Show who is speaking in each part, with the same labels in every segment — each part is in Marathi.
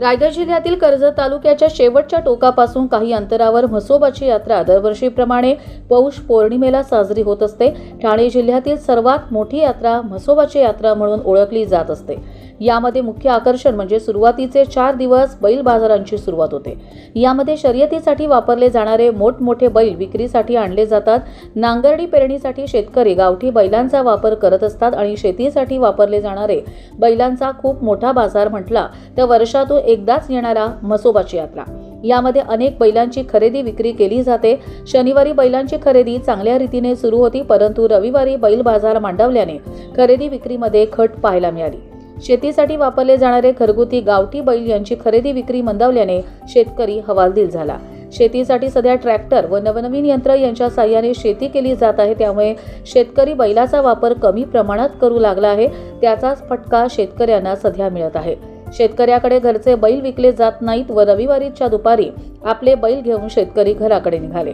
Speaker 1: रायगड जिल्ह्यातील कर्जत तालुक्याच्या शेवटच्या टोकापासून काही अंतरावर म्हसोबाची यात्रा दरवर्षीप्रमाणे पौष पौर्णिमेला साजरी होत असते. ठाणे जिल्ह्यातील सर्वात मोठी यात्रा म्हसोबाची यात्रा म्हणून ओळखली जात असते. यामध्ये मुख्य आकर्षण म्हणजे सुरुवातीचे चार दिवस बैल बाजारांची सुरुवात होते. यामध्ये शर्यतीसाठी वापरले जाणारे मोठमोठे बैल विक्रीसाठी आणले जातात. नांगरणी पेरणीसाठी शेतकरी गावठी बैलांचा वापर करत असतात आणि शेतीसाठी वापरले जाणारे बैलांचा खूप मोठा बाजार म्हटला तर वर्षातून एकदाच येणारा म्हसोबाची यात्रा. यामध्ये अनेक बैलांची खरेदी विक्री केली जाते. शनिवारी बैलांची खरेदी चांगल्या रीतीने सुरू होती परंतु रविवारी बैल बाजार मांडवल्याने खरेदी विक्रीमध्ये खट पाहायला मिळाली. शेतीसाठी वापरले जाणारे घरगुती गावठी बैल यांची खरेदी विक्री मंदावल्याने शेतकरी हवालदिल झाला. शेतीसाठी सध्या ट्रॅक्टर व नवनवीन यंत्र यांच्या साह्याने शेती केली जात आहे. त्यामुळे शेतकरी बैलाचा वापर कमी प्रमाणात करू लागला आहे. त्याचाच फटका शेतकऱ्यांना सध्या मिळत आहे. शेतकऱ्याकडे घरचे बैल विकले जात नाहीत व रविवारीच्या दुपारी आपले बैल घेऊन शेतकरी घराकडे निघाले.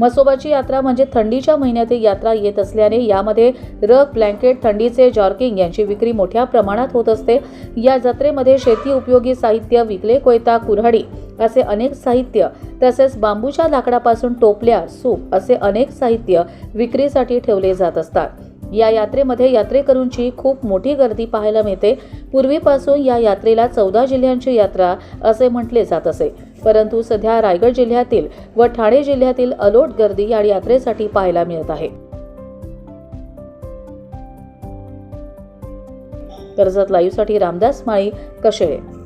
Speaker 1: म्हसोबाची यात्रा म्हणजे थंडीच्या महिन्यात ही यात्रा येत असल्याने यामध्ये रग ब्लँकेट थंडीचे जॉर्किंग यांची विक्री मोठ्या प्रमाणात होत असते. या जत्रेमध्ये शेती उपयोगी साहित्य विकले कोयता कुऱ्हाडी असे अनेक साहित्य तसेच बांबूच्या लाकडापासून टोपल्या सूप असे अनेक साहित्य विक्रीसाठी ठेवले जात असतात. या यात्रेमध्ये यात्रेकरूंची खूप मोठी गर्दी पाहायला मिळते. पूर्वीपासून या यात्रेला चौदा जिल्ह्यांची यात्रा असे म्हटले जात असे. परंतु सध्या रायगड जिल्ह्यातील व ठाणे जिल्ह्यातील अलोट गर्दी या यात्रेसाठी पाहायला मिळत आहे. कर्जत लाईव्हसाठी रामदास माळी कशेळे